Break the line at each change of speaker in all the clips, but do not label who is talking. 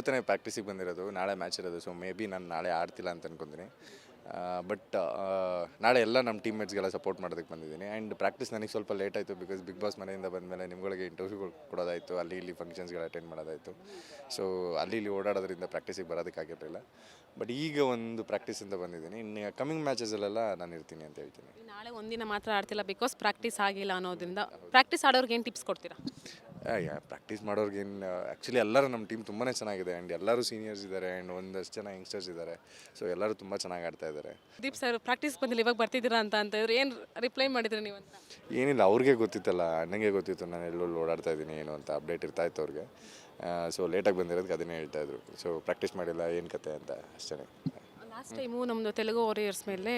ಇವತ್ತೇ ಪ್ರಾಕ್ಟೀಸಿಗೆ ಬಂದಿರೋದು, ನಾಳೆ ಮ್ಯಾಚ್ ಇರೋದು ಸೊ ಮೇ ಬಿ ನಾನು ನಾಳೆ ಆಡ್ತಿಲ್ಲ ಅಂತ ಅನ್ಕೊಂತೀನಿ. ಬಟ್ ನಾಳೆ ಎಲ್ಲ ನಮ್ಮ ಟೀಮ್ಮೇಟ್ಸ್ಗೆಲ್ಲ ಸಪೋರ್ಟ್ ಮಾಡೋದಕ್ಕೆ ಬಂದಿದ್ದೀನಿ. ಆ್ಯಂಡ್ ಪ್ರಾಕ್ಟೀಸ್ ನನಗೆ ಸ್ವಲ್ಪ ಲೇಟ್ ಆಯಿತು ಬಿಕಾಸ್ ಬಿಗ್ ಬಾಸ್ ಮನೆಯಿಂದ ಬಂದಮೇಲೆ ನಿಮ್ಗಳಿಗೆ ಇಂಟರ್ವ್ಯೂಗಳು ಕೊಡೋದಾಯಿತು, ಅಲ್ಲಿ ಇಲ್ಲಿ ಫಂಕ್ಷನ್ಸ್ಗಳು ಅಟೆಂಡ್ ಮಾಡೋದಾಯಿತು. ಸೊ ಅಲ್ಲಿ ಇಲ್ಲಿ ಓಡಾಡೋದ್ರಿಂದ ಪ್ರಾಕ್ಟೀಸಿಗೆ ಬರೋದಕ್ಕಾಗಿರಲಿಲ್ಲ ಬಟ್ ಈಗ ಒಂದು ಪ್ರಾಕ್ಟೀಸಿಂದ ಬಂದಿದ್ದೀನಿ. ಇನ್ನು ಕಮಿಂಗ್ ಮ್ಯಾಚಸಲ್ಲೆಲ್ಲ ನಾನು ಇರ್ತೀನಿ ಅಂತ ಹೇಳ್ತೀನಿ.
ನಾಳೆ ಒಂದಿನ ಮಾತ್ರ ಆಡ್ತಿಲ್ಲ ಬಿಕಾಸ್ ಪ್ರಾಕ್ಟೀಸ್ ಆಗಿಲ್ಲ ಅನ್ನೋದ್ರಿಂದ. ಪ್ರಾಕ್ಟೀಸ್ ಆಡೋರ್ಗೆ ಏನು ಟಿಪ್ಸ್ ಕೊಡ್ತೀರಾ?
ಪ್ರಾಕ್ಟೀಸ್ ಮಾಡೋರ್ಗೇನು ಆ್ಯಕ್ಚುಲಿ ಎಲ್ಲರೂ ನಮ್ಮ ಟೀಮ್ ತುಂಬಾ ಚೆನ್ನಾಗಿದೆ ಆ್ಯಂಡ್ ಎಲ್ಲರೂ ಸೀನಿಯರ್ಸ್ ಇದ್ದಾರೆ ಆ್ಯಂಡ್ ಒಂದಷ್ಟು ಜನ ಯಂಗ್ಸ್ಟರ್ಸ್ ಇದ್ದಾರೆ ಸೊ ಎಲ್ಲರೂ ತುಂಬ ಚೆನ್ನಾಗಿ ಆಡ್ತಾ ಇದ್ದಾರೆ
ದೀಪ್ ಸರ್ ಪ್ರಾಕ್ಟೀಸ್ ಬಂದಿಲ್ಲ ಇವಾಗ ಬರ್ತಿದ್ದೀರಾ ಅಂತ ಅಂತಂದ್ರೆ ಏನು ರಿಪ್ಲೈ ಮಾಡಿದ್ರಿ ನೀವು ಅಂತ?
ಏನಿಲ್ಲ ಅವ್ರಿಗೆ ಗೊತ್ತಿತ್ತಲ್ಲ ನನಗೆ ಗೊತ್ತಿತ್ತು ನಾನು ಎಲ್ಲೆಲ್ಲಿ ಓಡಾಡ್ತಾ ಇದ್ದೀನಿ ಏನು ಅಂತ ಅಪ್ಡೇಟ್ ಇರ್ತಾ ಇತ್ತು ಅವ್ರಿಗೆ. ಸೊ ಲೇಟಾಗಿ ಬಂದಿರೋದಕ್ಕೆ ಅದನ್ನೇ ಹೇಳ್ತಾ ಇದ್ರು. ಸೊ ಪ್ರಾಕ್ಟೀಸ್ ಮಾಡಿಲ್ಲ ಏನು ಕತೆ ಅಂತ ಅಷ್ಟೇ
ಲಾಸ್ಟ್ ಟೈಮು ನಮ್ಮದು ತೆಲುಗು ವಾರಿಯರ್ಸ್ ಮೇಲೆ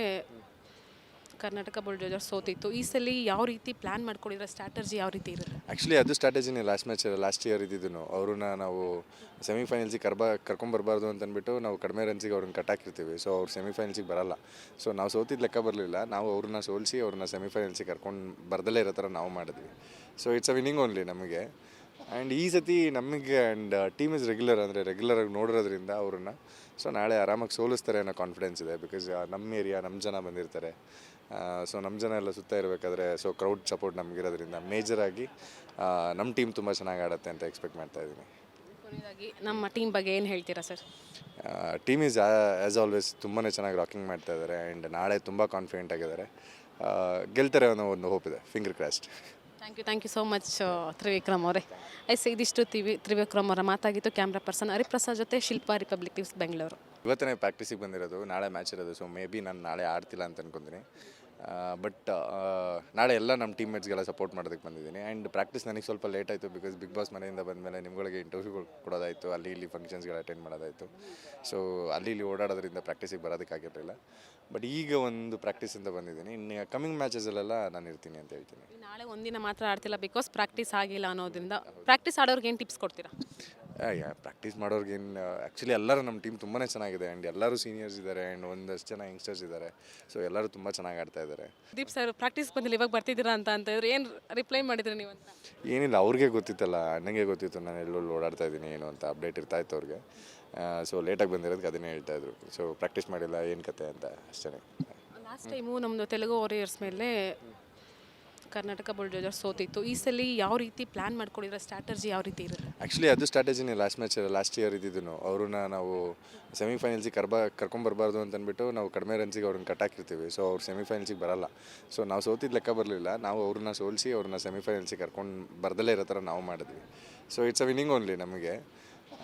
ಕರ್ನಾಟಕ ಬುಲ್ಡೋಜರ್ ಸೋತಿತ್ತು. ಈ ಸಲ ಯಾವ ರೀತಿ ಪ್ಲ್ಯಾನ್ ಮಾಡ್ಕೊಂಡಿದ್ರೆ? ಸ್ಟ್ರಾಟಜಿ ಯಾವ ರೀತಿ ಇರುತ್ತೆ?
ಆ್ಯಕ್ಚುಲಿ ಅದು ಸ್ಟ್ರಾಟಜಿನೇ ಲಾಸ್ಟ್ ಮ್ಯಾಚ್ ಲಾಸ್ಟ್ ಇಯರ್ ಇದ್ದಿದ್ದು ಅವ್ರನ್ನ ನಾವು ಸೆಮಿಫೈನಲ್ಸಿಗೆ ಕರ್ಬ, ಕರ್ಕೊಂಬರ್ಬಾರ್ದು ಅಂತಂದ್ಬಿಟ್ಟು ನಾವು ಕಡಿಮೆ ರನ್ಸಿಗೆ ಅವ್ರನ್ನ ಕಟ್ಟಾಕಿರ್ತೀವಿ. ಸೊ ಅವ್ರು ಸೆಮಿಫೈನಲ್ಸಿಗೆ ಬರಲ್ಲ. ಸೊ ನಾವು ಸೋತಿದ್ದು ಲೆಕ್ಕ ಬರಲಿಲ್ಲ. ನಾವು ಅವ್ರನ್ನ ಸೋಲಿಸಿ ಅವ್ರನ್ನ ಸೆಮಿಫೈನಲ್ಸಿಗೆ ಕರ್ಕೊಂಡು ಬರ್ದಲೇ ಇರೋ ಥರ ನಾವು ಮಾಡಿದ್ವಿ. So it's a winning only ನಮಗೆ. ಆ್ಯಂಡ್ ಈ ಸತಿ ನಮಗೆ ಆ್ಯಂಡ್ ಟೀಮ್ ಇಸ್ ರೆಗ್ಯುಲರ್ ಅಂದರೆ ರೆಗ್ಯುಲರಾಗಿ ನೋಡಿರೋದ್ರಿಂದ ಅವ್ರನ್ನ. ಸೊ ನಾಳೆ ಆರಾಮಾಗಿ ಸೋಲಿಸ್ತಾರೆ ಅನ್ನೋ ಕಾನ್ಫಿಡೆನ್ಸ್ ಇದೆ. ಬಿಕಾಸ್ ನಮ್ಮ ಏರಿಯಾ ನಮ್ಮ ಜನ ಬಂದಿರ್ತಾರೆ. ಸೊ ನಮ್ಮ ಜನ ಎಲ್ಲ ಸುತ್ತ ಇರಬೇಕಾದ್ರೆ ಸೊ ಕ್ರೌಡ್ ಸಪೋರ್ಟ್ ನಮಗಿರೋದ್ರಿಂದ ಮೇಜರಾಗಿ ನಮ್ಮ ಟೀಮ್ ತುಂಬ ಚೆನ್ನಾಗಿ ಆಡುತ್ತೆ ಅಂತ ಎಕ್ಸ್ಪೆಕ್ಟ್ ಮಾಡ್ತಾ ಇದ್ದೀನಿ.
ಕೊನೆಯದಾಗಿ ನಮ್ಮ ಟೀಮ್ ಬಗ್ಗೆ ಏನು ಹೇಳ್ತೀರಾ sir
team is as always ತುಂಬಾ ಚೆನ್ನಾಗಿ ರಾಕಿಂಗ್ ಮಾಡ್ತಾ ಇದ್ದಾರೆ ಆ್ಯಂಡ್ ನಾಳೆ ತುಂಬ ಕಾನ್ಫಿಡೆಂಟ್ ಆಗಿದ್ದಾರೆ. ಗೆಲ್ತಾರೆ ಅನ್ನೋ ಒಂದು ಹೋಪ್ ಇದೆ. Finger crossed
thank you thank you so much Trivikram ಅವರೇ. ಐಸ್ ಇದಿಷ್ಟು ತಿವಿ ತ್ರಿವಿಕ್ರಮ್ ಅವರ ಮಾತಾಗಿತ್ತು ಕ್ಯಾಮ್ರಾ ಪರ್ಸನ್ ಹರಿಪ್ರಸಾದ್ ಜೊತೆ ಶಿಲ್ಪಾ ರಿಪಬ್ಲಿಕ್ ನ್ಯೂಸ್ ಬೆಂಗಳೂರು
ಇವತ್ತನೇ ಪ್ರಾಕ್ಟೀಸಿಗೆ ಬಂದಿರೋದು ನಾಳೆ ಮ್ಯಾಚ್ ಇರೋದು ಸೊ ಮೇ ಬಿ ನಾನು ನಾಳೆ ಆಡ್ತಿಲ್ಲ ಅಂತ ಅನ್ಕೊಂತೀನಿ. ಬಟ್ ನಾಳೆ ಎಲ್ಲ ನಮ್ಮ ಟೀಮ್ಮೇಟ್ಸ್ಗೆಲ್ಲ ಸಪೋರ್ಟ್ ಮಾಡೋದಕ್ಕೆ ಬಂದಿದ್ದೀನಿ. ಆ್ಯಂಡ್ ಪ್ರಾಕ್ಟೀಸ್ ನನಗೆ ಸ್ವಲ್ಪ ಲೇಟ್ ಆಯಿತು ಬಿಕಾಸ್ ಬಿಗ್ ಬಾಸ್ ಮನೆಯಿಂದ ಬಂದಮೇಲೆ ನಿಮ್ಗಳಿಗೆ ಇಂಟರ್ವ್ಯೂಗಳು ಕೊಡೋದಾಯಿತು. ಅಲ್ಲಿ ಇಲ್ಲಿ ಫಂಕ್ಷನ್ಸ್ಗಳು ಅಟೆಂಡ್ ಮಾಡೋದಾಯಿತು. ಸೊ ಅಲ್ಲಿ ಇಲ್ಲಿ ಓಡಾಡೋದ್ರಿಂದ ಪ್ರಾಕ್ಟೀಸಿಗೆ ಬರೋದಕ್ಕಾಗಿರಲಿಲ್ಲ ಬಟ್ ಈಗ ಒಂದು ಪ್ರಾಕ್ಟೀಸಿಂದ ಬಂದಿದ್ದೀನಿ. ಇನ್ನು ಕಮಿಂಗ್ ಮ್ಯಾಚಸಲ್ಲೆಲ್ಲ ನಾನು ಇರ್ತೀನಿ ಅಂತ ಹೇಳ್ತೀನಿ.
ನಾಳೆ ಒಂದಿನ ಮಾತ್ರ ಆಡ್ತಿಲ್ಲ ಬಿಕಾಸ್ ಪ್ರಾಕ್ಟೀಸ್ ಆಗಿಲ್ಲ ಅನ್ನೋದ್ರಿಂದ. ಪ್ರಾಕ್ಟೀಸ್ ಆಡೋರ್ಗೆ ಏನು ಟಿಪ್ಸ್ ಕೊಡ್ತೀರಾ?
ಪ್ರಾಕ್ಟೀಸ್ ಮಾಡೋರ್ಗೇನು ಆ್ಯಕ್ಚುಲಿ ಎಲ್ಲರೂ ನಮ್ಮ ಟೀಮ್ ತುಂಬಾ ಚೆನ್ನಾಗಿದೆ ಆ್ಯಂಡ್ ಎಲ್ಲರೂ ಸೀನಿಯರ್ಸ್ ಇದ್ದಾರೆ ಆ್ಯಂಡ್ ಒಂದಷ್ಟು ಜನ ಯಂಗ್ಸ್ಟರ್ಸ್ ಇದ್ದಾರೆ ಸೊ ಎಲ್ಲರೂ ತುಂಬ ಚೆನ್ನಾಗಿ ಆಡ್ತಾ ಇದ್ದಾರೆ
ದೀಪ್ ಸರ್ ಪ್ರಾಕ್ಟೀಸ್ ಬಂದಿಲ್ಲ ಇವಾಗ ಬರ್ತಿದ್ದೀರಾ ಅಂತ ಅಂತಂದ್ರೆ ಏನು ರಿಪ್ಲೈ ಮಾಡಿದ್ರಿ ನೀವು ಅಂತ?
ಏನಿಲ್ಲ ಅವ್ರಿಗೆ ಗೊತ್ತಿತ್ತಲ್ಲ ಅಣ್ಣಂಗೆ ಗೊತ್ತಿತ್ತು ನಾನು ಎಲ್ಲೆಲ್ಲಿ ಓಡಾಡ್ತಾ ಇದ್ದೀನಿ ಏನು ಅಂತ ಅಪ್ಡೇಟ್ ಇರ್ತಾ ಇತ್ತು ಅವ್ರಿಗೆ ಸೊ ಲೇಟಾಗಿ ಬಂದಿರೋದಕ್ಕೆ ಅದನ್ನೇ ಹೇಳ್ತಾ ಇದ್ರು. ಸೊ ಪ್ರಾಕ್ಟೀಸ್ ಮಾಡಿಲ್ಲ ಏನು ಕತೆ ಅಂತ ಅಷ್ಟೇ
ಲಾಸ್ಟ್ ಟೈಮು ನಮ್ಮದು ತೆಲುಗು ವಾರಿಯರ್ಸ್ ಮೇಲೆ ಕರ್ನಾಟಕ ಬುಲ್ಡೋಜರ್ ಸೋತಿತ್ತು. ಈ ಸಲ ಯಾವ ರೀತಿ ಪ್ಲ್ಯಾನ್ ಮಾಡ್ಕೊಂಡಿದ್ರೆ ಸ್ಟ್ರಾಟಜಿ ಯಾವ ರೀತಿ ಇರುತ್ತೆ?
ಆ್ಯಕ್ಚುಲಿ ಅದು ಸ್ಟ್ರಾಟಜಿನೇ ಲಾಸ್ಟ್ ಮ್ಯಾಚ್ ಲಾಸ್ಟ್ ಇಯರ್ ಇದ್ದಿದ್ದು ಅವ್ರನ್ನ ನಾವು ಸೆಮಿಫೈನಲ್ಸಿಗೆ ಕರ್ಬ ಕರ್ಕೊಂಬರ್ಬಾರ್ದು ಅಂತ ಅಂದ್ಬಿಟ್ಟು ನಾವು ಕಡಿಮೆ ರನ್ಸಿಗೆ ಅವ್ರನ್ನ ಕಟ್ಟಾಕಿರ್ತೀವಿ ಸೊ ಅವ್ರು ಸೆಮಿಫೈನಲ್ಸಿಗೆ ಬರಲ್ಲ. ಸೊ ನಾವು ಸೋತಿದ್ದು ಲೆಕ್ಕ ಬರಲಿಲ್ಲ. ನಾವು ಅವ್ರನ್ನ ಸೋಲಿಸಿ ಅವ್ರನ್ನ ಸೆಮಿಫೈನಲ್ಸಿಗೆ ಕರ್ಕೊಂಡು ಬರ್ದಲೇ ಇರೋ ಥರ ನಾವು ಮಾಡಿದ್ವಿ. So it's a winning only ನಮಗೆ.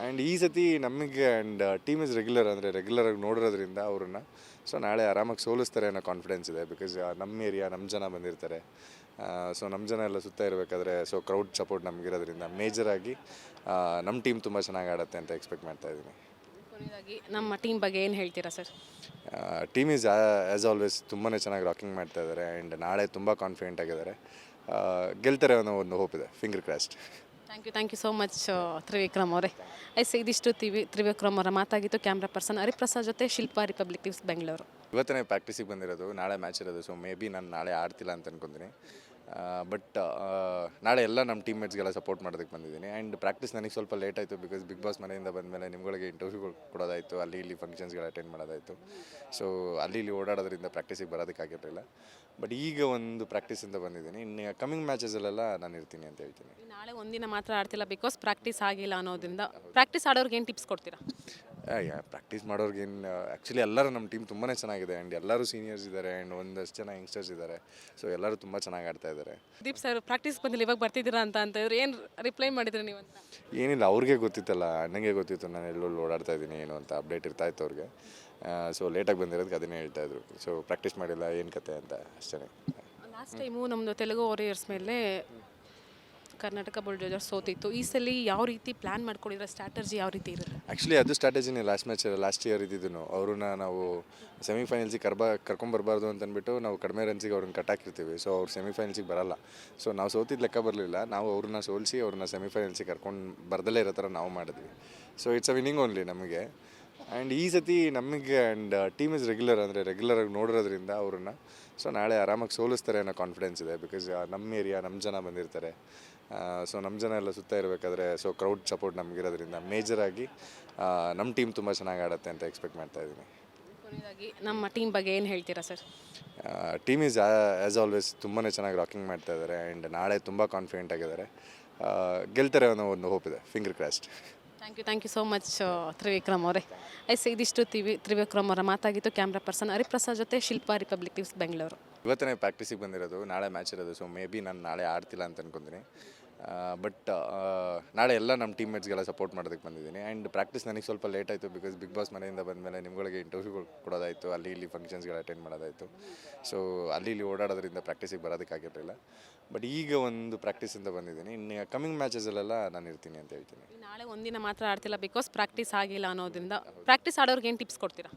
ಆ್ಯಂಡ್ ಈ ಸತಿ ನಮಗೆ ಆ್ಯಂಡ್ ಟೀಮ್ ಇಸ್ ರೆಗ್ಯುಲರ್ ಅಂದರೆ ರೆಗ್ಯುಲರಾಗಿ ನೋಡಿರೋದ್ರಿಂದ ಅವ್ರನ್ನ ಸೊ ನಾಳೆ ಆರಾಮಾಗಿ ಸೋಲಿಸ್ತಾರೆ ಅನ್ನೋ ಕಾನ್ಫಿಡೆನ್ಸ್ ಇದೆ ಬಿಕಾಸ್ ನಮ್ಮ ಏರಿಯಾ ನಮ್ಮ ಜನ ಬಂದಿರ್ತಾರೆ. ಸೊ ನಮ್ಮ ಜನ ಎಲ್ಲ ಸುತ್ತ ಇರಬೇಕಾದ್ರೆ ಸೊ ಕ್ರೌಡ್ ಸಪೋರ್ಟ್ ನಮಗಿರೋದ್ರಿಂದ ಮೇಜರಾಗಿ ನಮ್ಮ ಟೀಮ್ ತುಂಬ ಚೆನ್ನಾಗಿ ಆಡುತ್ತೆ ಅಂತ ಎಕ್ಸ್ಪೆಕ್ಟ್ ಮಾಡ್ತಾ ಇದ್ದೀನಿ.
ನಮ್ಮ ಟೀಮ್ ಬಗ್ಗೆ ಏನು ಹೇಳ್ತೀರಾ sir
team is as always ತುಂಬಾ ಚೆನ್ನಾಗಿ ರಾಕಿಂಗ್ ಮಾಡ್ತಾ ಇದ್ದಾರೆ ಆ್ಯಂಡ್ ನಾಳೆ ತುಂಬ ಕಾನ್ಫಿಡೆಂಟ್ ಆಗಿದ್ದಾರೆ. ಗೆಲ್ತಾರೆ ಅನ್ನೋ ಒಂದು ಹೋಪ್ ಇದೆ. Finger crossed
thank you thank you so much Trivikram ಅವರೇ. ಐಸ್ ಇದಿಷ್ಟು ತಿವಿ ತ್ರಿವಿಕ್ರಮ್ ಅವರ ಮಾತಾಗಿತ್ತು ಕ್ಯಾಮ್ರಾ ಪರ್ಸನ್ ಹರಿಪ್ರಸಾದ್ ಜೊತೆ ಶಿಲ್ಪಾ ರಿಪಬ್ಲಿಕ್ ನ್ಯೂಸ್ ಬೆಂಗಳೂರು
ಇವತ್ತೇ ಪ್ರಾಕ್ಟೀಸಿಗೆ ಬಂದಿರೋದು, ನಾಳೆ ಮ್ಯಾಚ್ ಇರೋದು ಸೊ ಮೇ ಬಿ ನಾನು ನಾಳೆ ಆಡ್ತಿಲ್ಲ ಅಂತ ಅನ್ಕೊಂತೀನಿ. ಬಟ್ ನಾಳೆ ಎಲ್ಲ ನಮ್ಮ ಟೀಮ್ಮೇಟ್ಸ್ಗೆಲ್ಲ ಸಪೋರ್ಟ್ ಮಾಡೋದಕ್ಕೆ ಬಂದಿದ್ದೀನಿ. ಆ್ಯಂಡ್ ಪ್ರಾಕ್ಟೀಸ್ ನನಗೆ ಸ್ವಲ್ಪ ಲೇಟ್ ಆಯಿತು ಬಿಕಾಸ್ ಬಿಗ್ ಬಾಸ್ ಮನೆಯಿಂದ ಬಂದಮೇಲೆ ನಿಮ್ಗಳಿಗೆ ಇಂಟರ್ವ್ಯೂಗಳು ಕೊಡೋದಾಯಿತು. ಅಲ್ಲಿ ಇಲ್ಲಿ ಫಂಕ್ಷನ್ಸ್ಗಳು ಅಟೆಂಡ್ ಮಾಡೋದಾಯಿತು. ಸೊ ಅಲ್ಲಿ ಇಲ್ಲಿ ಓಡಾಡೋದ್ರಿಂದ ಪ್ರಾಕ್ಟೀಸಿಗೆ ಬರೋದಕ್ಕಾಗಿರಲಿಲ್ಲ ಬಟ್ ಈಗ ಒಂದು ಪ್ರಾಕ್ಟೀಸಿಂದ ಬಂದಿದ್ದೀನಿ. ಇನ್ನು ಕಮಿಂಗ್ ಮ್ಯಾಚಸಲ್ಲೆಲ್ಲ ನಾನು ಇರ್ತೀನಿ ಅಂತ ಹೇಳ್ತೀನಿ.
ನಾಳೆ ಒಂದಿನ ಮಾತ್ರ ಆಡ್ತಿಲ್ಲ ಬಿಕಾಸ್ ಪ್ರಾಕ್ಟೀಸ್ ಆಗಿಲ್ಲ ಅನ್ನೋದ್ರಿಂದ. ಪ್ರಾಕ್ಟೀಸ್ ಆಡೋರ್ಗೆ ಏನು ಟಿಪ್ಸ್ ಕೊಡ್ತೀರಾ?
ಪ್ರಾಕ್ಟೀಸ್ ಮಾಡೋರ್ಗೇನು ಆ್ಯಕ್ಚುಲಿ ಎಲ್ಲರೂ ನಮ್ಮ ಟೀಮ್ ತುಂಬಾ ಚೆನ್ನಾಗಿದೆ ಆ್ಯಂಡ್ ಎಲ್ಲರೂ ಸೀನಿಯರ್ಸ್ ಇದ್ದಾರೆ ಆ್ಯಂಡ್ ಒಂದಷ್ಟು ಜನ ಯಂಗ್ಸ್ಟರ್ಸ್ ಇದ್ದಾರೆ ಸೊ ಎಲ್ಲರೂ ತುಂಬ ಚೆನ್ನಾಗಿ ಆಡ್ತಾ ಇದ್ದಾರೆ
ದೀಪ್ ಸರ್ ಪ್ರಾಕ್ಟೀಸ್ ಬಂದಿಲ್ಲ ಇವಾಗ ಬರ್ತಿದ್ದೀರಾ ಅಂತ ಇವ್ರು ಏನು ರಿಪ್ಲೈ ಮಾಡಿದ್ರಿ ನೀವು ಅಂತ?
ಏನಿಲ್ಲ ಅವ್ರಿಗೆ ಗೊತ್ತಿತ್ತಲ್ಲ ಅಣ್ಣಂಗೆ ಗೊತ್ತಿತ್ತು ನಾನು ಎಲ್ಲೆಲ್ಲಿ ಓಡಾಡ್ತಾ ಇದ್ದೀನಿ ಏನು ಅಂತ ಅಪ್ಡೇಟ್ ಇರ್ತಾ ಇತ್ತು ಅವ್ರಿಗೆ. ಸೊ ಲೇಟಾಗಿ ಬಂದಿರೋದಕ್ಕೆ ಅದನ್ನೇ ಹೇಳ್ತಾ ಇದ್ರು. ಸೊ ಪ್ರಾಕ್ಟೀಸ್ ಮಾಡಿಲ್ಲ ಏನು ಕತೆ ಅಂತ ಅಷ್ಟೇ
ಲಾಸ್ಟ್ ಟೈಮು ನಮ್ಮದು ತೆಲುಗು ವಾರಿಯರ್ಸ್ ಮೇಲೆ ಕರ್ನಾಟಕ ಬುಲ್ಡೋಜರ್ ಸೋತಿತ್ತು. ಈ ಸಲ ಯಾವ ರೀತಿ ಪ್ಲ್ಯಾನ್ ಮಾಡ್ಕೊಂಡಿದ್ರೆ ಸ್ಟ್ರಾಟಜಿ ಯಾವ ರೀತಿ ಇರಲಿ
ಆ್ಯಕ್ಚುಲಿ ಅದು ಸ್ಟ್ರಾಟಜಿನೇ ಲಾಸ್ಟ್ ಮ್ಯಾಚ್ ಲಾಸ್ಟ್ ಇಯರ್ ಇದ್ದಿದ್ದು ಅವ್ರನ್ನ ನಾವು ಸೆಮಿಫೈನಲ್ಸಿಗೆ ಕರ್ಬ ಕರ್ಕೊಂಬರ್ಬಾರ್ದು ಅಂತಂದ್ಬಿಟ್ಟು ನಾವು ಕಡಿಮೆ ರನ್ಸಿಗೆ ಅವ್ರನ್ನ ಕಟ್ಟಾಕಿರ್ತೀವಿ ಸೊ ಅವ್ರು ಸೆಮಿಫೈನಲ್ಸಿಗೆ ಬರಲ್ಲ. ಸೊ ನಾವು ಸೋತಿದ್ದು ಲೆಕ್ಕ ಬರಲಿಲ್ಲ. ನಾವು ಅವ್ರನ್ನ ಸೋಲಿಸಿ ಅವ್ರನ್ನ ಸೆಮಿಫೈನಲ್ಸಿಗೆ ಕರ್ಕೊಂಡು ಬರ್ದಲೇ ಇರೋ ಥರ ನಾವು ಮಾಡಿದ್ವಿ. So it's a winning only ನಮಗೆ. ಆ್ಯಂಡ್ ಈ ಸತಿ ನಮಗೆ ಆ್ಯಂಡ್ ಟೀಮ್ ಇಸ್ ರೆಗ್ಯುಲರ್ ಅಂದರೆ ರೆಗ್ಯುಲರಾಗಿ ನೋಡಿರೋದ್ರಿಂದ ಅವ್ರನ್ನ. ಸೊ ನಾಳೆ ಆರಾಮಾಗಿ ಸೋಲಿಸ್ತಾರೆ ಅನ್ನೋ ಕಾನ್ಫಿಡೆನ್ಸ್ ಇದೆ. ಬಿಕಾಸ್ ನಮ್ಮ ಏರಿಯಾ ನಮ್ಮ ಜನ ಬಂದಿರ್ತಾರೆ. ಸೊ ನಮ್ಮ ಜನ ಎಲ್ಲ ಸುತ್ತ ಇರಬೇಕಾದ್ರೆ ಸೊ ಕ್ರೌಡ್ ಸಪೋರ್ಟ್ ನಮಗಿರೋದ್ರಿಂದ ಮೇಜರಾಗಿ ನಮ್ಮ ಟೀಮ್ ತುಂಬ ಚೆನ್ನಾಗಿ ಆಡುತ್ತೆ ಅಂತ ಎಕ್ಸ್ಪೆಕ್ಟ್ ಮಾಡ್ತಾ ಇದ್ದೀನಿ.
ಕೊನೆಯದಾಗಿ ನಮ್ಮ ಟೀಮ್ ಬಗ್ಗೆ ಏನು ಹೇಳ್ತೀರಾ sir
team is as always ತುಂಬಾ ಚೆನ್ನಾಗಿ ರಾಕಿಂಗ್ ಮಾಡ್ತಾ ಇದ್ದಾರೆ ಆ್ಯಂಡ್ ನಾಳೆ ತುಂಬ ಕಾನ್ಫಿಡೆಂಟ್ ಆಗಿದ್ದಾರೆ. ಗೆಲ್ತಾರೆ ಅನ್ನೋ ಒಂದು ಹೋಪ್ ಇದೆ. Finger crossed
thank you thank you so much Trivikram ಅವರೇ. ಐಸ್ ಇದಿಷ್ಟು ಟಿವಿ ತ್ರಿವಿಕ್ರಮ್ ಅವರ ಮಾತಾಗಿತ್ತು ಕ್ಯಾಮ್ರಾ ಪರ್ಸನ್ ಹರಿಪ್ರಸಾದ್ ಜೊತೆ ಶಿಲ್ಪಾ ರಿಪಬ್ಲಿಕ್ ನ್ಯೂಸ್ ಬೆಂಗಳೂರು
ಇವತ್ತೇ ಪ್ರಾಕ್ಟೀಸಿಗೆ ಬಂದಿರೋದು, ನಾಳೆ ಮ್ಯಾಚ್ ಇರೋದು ಸೊ ಮೇ ಬಿ ನಾನು ನಾಳೆ ಆಡ್ತಿಲ್ಲ ಅಂತ ಅನ್ಕೊಂತೀನಿ. ಬಟ್ ನಾಳೆ ಎಲ್ಲ ನಮ್ಮ ಟೀಮ್ಮೇಟ್ಸ್ಗೆಲ್ಲ ಸಪೋರ್ಟ್ ಮಾಡೋದಕ್ಕೆ ಬಂದಿದ್ದೀನಿ. ಆ್ಯಂಡ್ ಪ್ರಾಕ್ಟೀಸ್ ನನಗೆ ಸ್ವಲ್ಪ ಲೇಟ್ ಆಯಿತು ಬಿಕಾಸ್ ಬಿಗ್ ಬಾಸ್ ಮನೆಯಿಂದ ಬಂದಮೇಲೆ ನಿಮ್ಗಳಿಗೆ ಇಂಟರ್ವ್ಯೂಗಳು ಕೊಡೋದಾಯಿತು, ಅಲ್ಲಿ ಇಲ್ಲಿ ಫಂಕ್ಷನ್ಸ್ಗಳು ಅಟೆಂಡ್ ಮಾಡೋದಾಯಿತು. ಸೊ ಅಲ್ಲಿ ಇಲ್ಲಿ ಓಡಾಡೋದ್ರಿಂದ ಪ್ರಾಕ್ಟೀಸಿಗೆ ಬರೋದಕ್ಕಾಗಿರಲಿಲ್ಲ ಬಟ್ ಈಗ ಒಂದು ಪ್ರಾಕ್ಟೀಸಿಂದ ಬಂದಿದ್ದೀನಿ. ಇನ್ನು ಕಮಿಂಗ್ ಮ್ಯಾಚಸಲ್ಲೆಲ್ಲ ನಾನು ಇರ್ತೀನಿ ಅಂತ ಹೇಳ್ತೀನಿ.
ನಾಳೆ ಒಂದಿನ ಮಾತ್ರ ಆಡ್ತಿಲ್ಲ ಬಿಕಾಸ್ ಪ್ರಾಕ್ಟೀಸ್ ಆಗಿಲ್ಲ ಅನ್ನೋದ್ರಿಂದ. ಪ್ರಾಕ್ಟೀಸ್ ಆಡೋರ್ಗೆ ಏನು ಟಿಪ್ಸ್ ಕೊಡ್ತೀರಾ?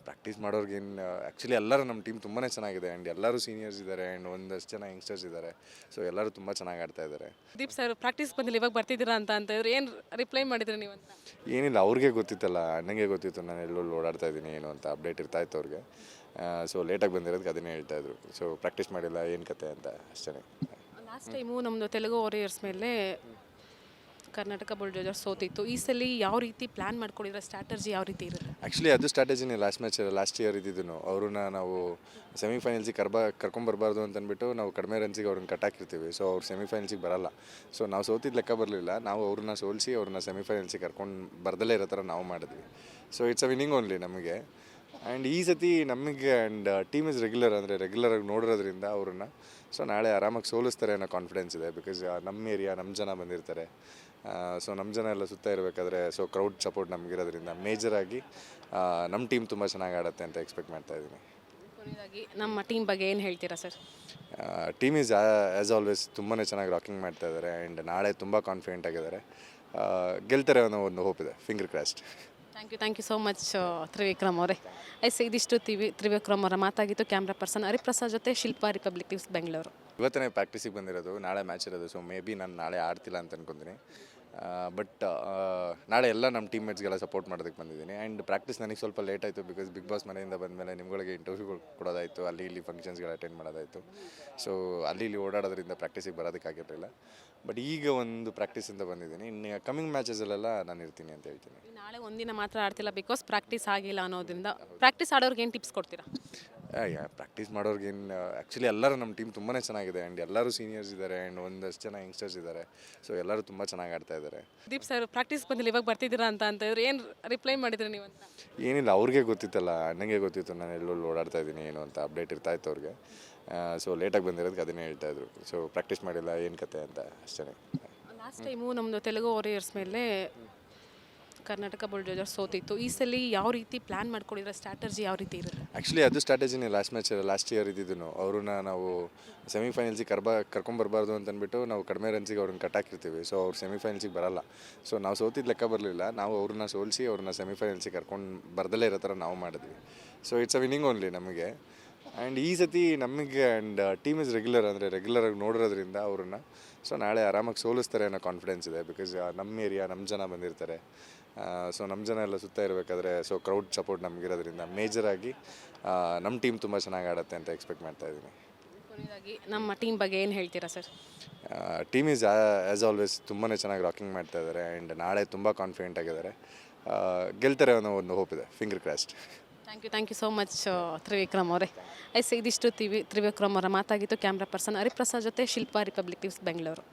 ಪ್ರಾಕ್ಟೀಸ್ ಮಾಡೋರ್ಗೇನು ಆ್ಯಕ್ಚುಲಿ ಎಲ್ಲರೂ ನಮ್ಮ ಟೀಮ್ ತುಂಬಾ ಚೆನ್ನಾಗಿದೆ ಆ್ಯಂಡ್ ಎಲ್ಲರೂ ಸೀನಿಯರ್ಸ್ ಇದ್ದಾರೆ ಆ್ಯಂಡ್ ಒಂದಷ್ಟು ಜನ ಯಂಗ್ಸ್ಟರ್ಸ್ ಇದ್ದಾರೆ ಸೊ ಎಲ್ಲರೂ ತುಂಬ ಚೆನ್ನಾಗಿ ಆಡ್ತಾ ಇದ್ದಾರೆ
ದೀಪ್ ಸರ್ ಪ್ರಾಕ್ಟೀಸ್ ಬಂದಿಲ್ಲ ಇವಾಗ ಬರ್ತಿದ್ದೀರಾ ಅಂತ ಅಂತ ಇವ್ರು ಏನು ರಿಪ್ಲೈ ಮಾಡಿದ್ರಿ ನೀವು ಅಂತ?
ಏನಿಲ್ಲ ಅವ್ರಿಗೆ ಗೊತ್ತಿತ್ತಲ್ಲ ಅಣ್ಣಂಗೆ ಗೊತ್ತಿತ್ತು ನಾನು ಎಲ್ಲೆಲ್ಲಿ ಓಡಾಡ್ತಾ ಇದ್ದೀನಿ ಏನು ಅಂತ ಅಪ್ಡೇಟ್ ಇರ್ತಾ ಇತ್ತು ಅವ್ರಿಗೆ ಸೊ ಲೇಟಾಗಿ ಬಂದಿರೋದಕ್ಕೆ ಅದನ್ನೇ ಹೇಳ್ತಾ ಇದ್ರು. ಸೊ ಪ್ರಾಕ್ಟೀಸ್ ಮಾಡಿಲ್ಲ ಏನು ಕತೆ ಅಂತ ಅಷ್ಟೇ
ಲಾಸ್ಟ್ ಟೈಮು ನಮ್ಮದು ತೆಲುಗು ವಾರಿಯರ್ಸ್ ಮೇಲೆ ಕರ್ನಾಟಕ ಬುಲ್ಡೋಜರ್ ಸೋತಿತ್ತು. ಈ ಸಲ ಯಾವ ರೀತಿ ಪ್ಲ್ಯಾನ್ ಮಾಡ್ಕೊಂಡಿದ್ರೆ ಸ್ಟ್ರಾಟಜಿ ಯಾವ ರೀತಿ ಇರುತ್ತೆ?
ಆ್ಯಕ್ಚುಲಿ ಅದು ಸ್ಟ್ರಾಟಜಿನೇ ಲಾಸ್ಟ್ ಮ್ಯಾಚ್ ಲಾಸ್ಟ್ ಇಯರ್ ಇದ್ದಿದ್ದು ಅವ್ರನ್ನ ನಾವು ಸೆಮಿಫೈನಲ್ಸಿಗೆ ಕರ್ಬ ಕರ್ಕೊಂಬರ್ಬಾರ್ದು ಅಂತಂದ್ಬಿಟ್ಟು ನಾವು ಕಡಿಮೆ ರನ್ಸಿಗೆ ಅವ್ರನ್ನ ಕಟ್ಟಾಕಿರ್ತೀವಿ ಸೊ ಅವ್ರು ಸೆಮಿಫೈನಲ್ಸಿಗೆ ಬರಲ್ಲ. ಸೊ ನಾವು ಸೋತಿದ್ದು ಲೆಕ್ಕ ಬರಲಿಲ್ಲ. ನಾವು ಅವ್ರನ್ನ ಸೋಲಿಸಿ ಅವ್ರನ್ನ ಸೆಮಿಫೈನಲ್ಸಿಗೆ ಕರ್ಕೊಂಡು ಬರ್ದಲೇ ಇರೋ ಥರ ನಾವು ಮಾಡಿದ್ವಿ. So it's a winning only ನಮಗೆ. ಆ್ಯಂಡ್ ಈ ಸತಿ ನಮಗೆ ಆ್ಯಂಡ್ ಟೀಮ್ ಇಸ್ ರೆಗ್ಯುಲರ್ ಅಂದರೆ ರೆಗ್ಯುಲರಾಗಿ ನೋಡಿರೋದ್ರಿಂದ ಅವ್ರನ್ನ ಸೊ ನಾಳೆ ಆರಾಮಾಗಿ ಸೋಲಿಸ್ತಾರೆ ಅನ್ನೋ ಕಾನ್ಫಿಡೆನ್ಸ್ ಇದೆ ಬಿಕಾಸ್ ನಮ್ಮ ಏರಿಯಾ ನಮ್ಮ ಜನ ಬಂದಿರ್ತಾರೆ. ಸೊ ನಮ್ಮ ಜನ ಎಲ್ಲ ಸುತ್ತ ಇರಬೇಕಾದ್ರೆ ಸೊ ಕ್ರೌಡ್ ಸಪೋರ್ಟ್ ನಮಗಿರೋದ್ರಿಂದ ಮೇಜರಾಗಿ ನಮ್ಮ ಟೀಮ್ ತುಂಬ ಚೆನ್ನಾಗಿ ಆಡುತ್ತೆ ಅಂತ ಎಕ್ಸ್ಪೆಕ್ಟ್ ಮಾಡ್ತಾ ಇದ್ದೀನಿ.
ಕೊನೆಯದಾಗಿ ನಮ್ಮ ಟೀಮ್ ಬಗ್ಗೆ ಏನು ಹೇಳ್ತೀರಾ sir
team is as always ತುಂಬಾ ಚೆನ್ನಾಗಿ ರಾಕಿಂಗ್ ಮಾಡ್ತಾ ಇದ್ದಾರೆ ಆ್ಯಂಡ್ ನಾಳೆ ತುಂಬ ಕಾನ್ಫಿಡೆಂಟ್ ಆಗಿದ್ದಾರೆ. ಗೆಲ್ತಾರೆ ಅನ್ನೋ ಒಂದು ಹೋಪ್ ಇದೆ. Finger crossed
thank you thank you so much Trivikram ಅವರೇ. ಐಸ್ ಇದಿಷ್ಟು ತ್ರಿವಿ ತ್ರಿವಿಕ್ರಮ್ ಅವರ ಮಾತಾಗಿತ್ತು ಕ್ಯಾಮ್ರಾ ಪರ್ಸನ್ ಹರಿಪ್ರಸಾದ್ ಜೊತೆ ಶಿಲ್ಪಾ ರಿಪಬ್ಲಿಕ್ ನ್ಯೂಸ್ ಬೆಂಗಳೂರು
ಇವತ್ತೇ ಪ್ರಾಕ್ಟೀಸಿಗೆ ಬಂದಿರೋದು, ನಾಳೆ ಮ್ಯಾಚ್ ಇರೋದು ಸೊ ಮೇ ಬಿ ನಾನು ನಾಳೆ ಆಡ್ತಿಲ್ಲ ಅಂತ ಅನ್ಕೊಂತೀನಿ. ಬಟ್ ನಾಳೆ ಎಲ್ಲ ನಮ್ಮ ಟೀಮ್ಮೇಟ್ಸ್ಗೆಲ್ಲ ಸಪೋರ್ಟ್ ಮಾಡೋದಕ್ಕೆ ಬಂದಿದ್ದೀನಿ. ಆ್ಯಂಡ್ ಪ್ರಾಕ್ಟೀಸ್ ನನಗೆ ಸ್ವಲ್ಪ ಲೇಟ್ ಆಯಿತು ಬಿಕಾಸ್ ಬಿಗ್ ಬಾಸ್ ಮನೆಯಿಂದ ಬಂದ ಮೇಲೆ ನಿಮ್ಗಳಿಗೆ ಇಂಟರ್ವ್ಯೂಗಳು ಕೊಡೋದಾಯಿತು. ಅಲ್ಲಿ ಇಲ್ಲಿ ಫಂಕ್ಷನ್ಸ್ಗಳು ಅಟೆಂಡ್ ಮಾಡೋದಾಯಿತು. ಸೊ ಅಲ್ಲಿ ಇಲ್ಲಿ ಓಡಾಡೋದ್ರಿಂದ ಪ್ರಾಕ್ಟೀಸಿಗೆ ಬರೋದಕ್ಕಾಗಿರಲಿಲ್ಲ ಬಟ್ ಈಗ ಒಂದು ಪ್ರಾಕ್ಟೀಸಿಂದ ಬಂದಿದ್ದೀನಿ. ಇನ್ನು ಕಮಿಂಗ್ ಮ್ಯಾಚಸಲ್ಲೆಲ್ಲ ನಾನು ಇರ್ತೀನಿ ಅಂತ ಹೇಳ್ತೀನಿ.
ನಾಳೆ ಒಂದಿನ ಮಾತ್ರ ಆಡ್ತಿಲ್ಲ ಬಿಕಾಸ್ ಪ್ರಾಕ್ಟೀಸ್ ಆಗಿಲ್ಲ ಅನ್ನೋದ್ರಿಂದ. ಪ್ರಾಕ್ಟೀಸ್ ಆಡೋರ್ಗೆ ಏನು ಟಿಪ್ಸ್ ಕೊಡ್ತೀರಾ?
ಪ್ರಾಕ್ಟೀಸ್ ಮಾಡೋರ್ಗೇನು ಆ್ಯಕ್ಚುಲಿ ಎಲ್ಲರೂ ನಮ್ಮ ಟೀಮ್ ತುಂಬಾ ಚೆನ್ನಾಗಿದೆ ಆ್ಯಂಡ್ ಎಲ್ಲರೂ ಸೀನಿಯರ್ಸ್ ಇದ್ದಾರೆ ಆ್ಯಂಡ್ ಒಂದಷ್ಟು ಜನ ಯಂಗ್ಸ್ಟರ್ಸ್ ಇದ್ದಾರೆ ಸೊ ಎಲ್ಲರೂ ತುಂಬ ಚೆನ್ನಾಗಿ ಆಡ್ತಾ ಇದ್ದಾರೆ
ದೀಪ್ ಸರ್ ಪ್ರಾಕ್ಟೀಸ್ ಬಂದಿಲ್ಲ ಇವಾಗ ಬರ್ತಿದ್ದೀರಾ ಅಂತ ಅಂತ ಇದ್ರೆ. ಏನು ರಿಪ್ಲೈ ಮಾಡಿದ್ರಿ ನೀವು ಅಂತ?
ಏನಿಲ್ಲ ಅವ್ರಿಗೆ ಗೊತ್ತಿತ್ತಲ್ಲ ನನಗೆ ಗೊತ್ತಿತ್ತು ನಾನು ಎಲ್ಲೆಲ್ಲಿ ಓಡಾಡ್ತಾ ಇದ್ದೀನಿ ಏನು ಅಂತ ಅಪ್ಡೇಟ್ ಇರ್ತಾ ಇತ್ತು ಅವ್ರಿಗೆ. ಸೊ ಲೇಟಾಗಿ ಬಂದಿರೋದಕ್ಕೆ ಅದನ್ನೇ ಹೇಳ್ತಾ ಇದ್ರು. ಸೊ ಪ್ರಾಕ್ಟೀಸ್ ಮಾಡಿಲ್ಲ ಏನು ಕತೆ ಅಂತ ಅಷ್ಟೇ
ಲಾಸ್ಟ್ ಟೈಮು ನಮ್ಮದು ತೆಲುಗು ವಾರಿಯರ್ಸ್ ಮೇಲೆ ಕರ್ನಾಟಕ ಬುಲ್ಡೋಜರ್ ಸೋತಿತ್ತು. ಈ ಸಲ ಯಾವ ರೀತಿ ಪ್ಲ್ಯಾನ್ ಮಾಡ್ಕೊಂಡಿದ್ರೆ ಸ್ಟ್ರಾಟಜಿ ಯಾವ ರೀತಿ ಇರುತ್ತೆ?
ಆ್ಯಕ್ಚುಲಿ ಅದು ಸ್ಟ್ರಾಟಜಿನೇ ಲಾಸ್ಟ್ ಮ್ಯಾಚ್ ಲಾಸ್ಟ್ ಇಯರ್ ಇದ್ದಿದ್ದು ಅವ್ರನ್ನ ನಾವು ಸೆಮಿಫೈನಲ್ಸಿಗೆ ಕರ್ಬ, ಕರ್ಕೊಂಬರ್ಬಾರ್ದು ಅಂತ ಅಂದ್ಬಿಟ್ಟು ನಾವು ಕಡಿಮೆ ರನ್ಸಿಗೆ ಅವ್ರನ್ನ ಕಟ್ಟಾಕಿರ್ತೀವಿ ಸೊ ಅವ್ರು ಸೆಮಿಫೈನಲ್ಸಿಗೆ ಬರಲ್ಲ. ಸೊ ನಾವು ಸೋತಿದ್ದು ಲೆಕ್ಕ ಬರಲಿಲ್ಲ. ನಾವು ಅವ್ರನ್ನ ಸೋಲಿಸಿ ಅವ್ರನ್ನ ಸೆಮಿಫೈನಲ್ಸಿಗೆ ಕರ್ಕೊಂಡು ಬರ್ದಲೇ ಇರೋ ಥರ ನಾವು ಮಾಡಿದ್ವಿ. So it's a winning only ನಮಗೆ. ಆ್ಯಂಡ್ ಈ ಸತಿ ನಮಗೆ ಆ್ಯಂಡ್ ಟೀಮ್ ಇಸ್ ರೆಗ್ಯುಲರ್ ಅಂದರೆ ರೆಗ್ಯುಲರಾಗಿ ನೋಡಿರೋದ್ರಿಂದ ಅವ್ರನ್ನ. ಸೊ ನಾಳೆ ಆರಾಮಾಗಿ ಸೋಲಿಸ್ತಾರೆ ಅನ್ನೋ ಕಾನ್ಫಿಡೆನ್ಸ್ ಇದೆ. ಬಿಕಾಸ್ ನಮ್ಮ ಏರಿಯಾ ನಮ್ಮ ಜನ ಬಂದಿರ್ತಾರೆ. ಸೊ ನಮ್ಮ ಜನ ಎಲ್ಲ ಸುತ್ತ ಇರಬೇಕಾದ್ರೆ ಸೊ ಕ್ರೌಡ್ ಸಪೋರ್ಟ್ ನಮಗಿರೋದ್ರಿಂದ ಮೇಜರಾಗಿ ನಮ್ಮ ಟೀಮ್ ತುಂಬ ಚೆನ್ನಾಗಿ ಆಡುತ್ತೆ ಅಂತ ಎಕ್ಸ್ಪೆಕ್ಟ್ ಮಾಡ್ತಾ ಇದ್ದೀನಿ.
ಕೊನೆಯದಾಗಿ ನಮ್ಮ ಟೀಮ್ ಬಗ್ಗೆ ಏನು ಹೇಳ್ತೀರಾ sir
team is as always ತುಂಬಾ ಚೆನ್ನಾಗಿ ರಾಕಿಂಗ್ ಮಾಡ್ತಾ ಇದ್ದಾರೆ ಆ್ಯಂಡ್ ನಾಳೆ ತುಂಬ ಕಾನ್ಫಿಡೆಂಟ್ ಆಗಿದ್ದಾರೆ. ಗೆಲ್ತಾರೆ ಅನ್ನೋ ಒಂದು ಹೋಪ್ ಇದೆ. Finger crossed
thank you thank you so much Trivikram ಅವರೇ. ಐಸ್ ಇದಿಷ್ಟು ಟಿವಿ ತ್ರಿವಿಕ್ರಮ್ ಅವರ ಮಾತಾಗಿತ್ತು ಕ್ಯಾಮ್ರಾ ಪರ್ಸನ್ ಹರಿಪ್ರಸಾದ್ ಜೊತೆ ಶಿಲ್ಪಾ ರಿಪಬ್ಲಿಕ್ ನ್ಯೂಸ್ ಬೆಂಗಳೂರು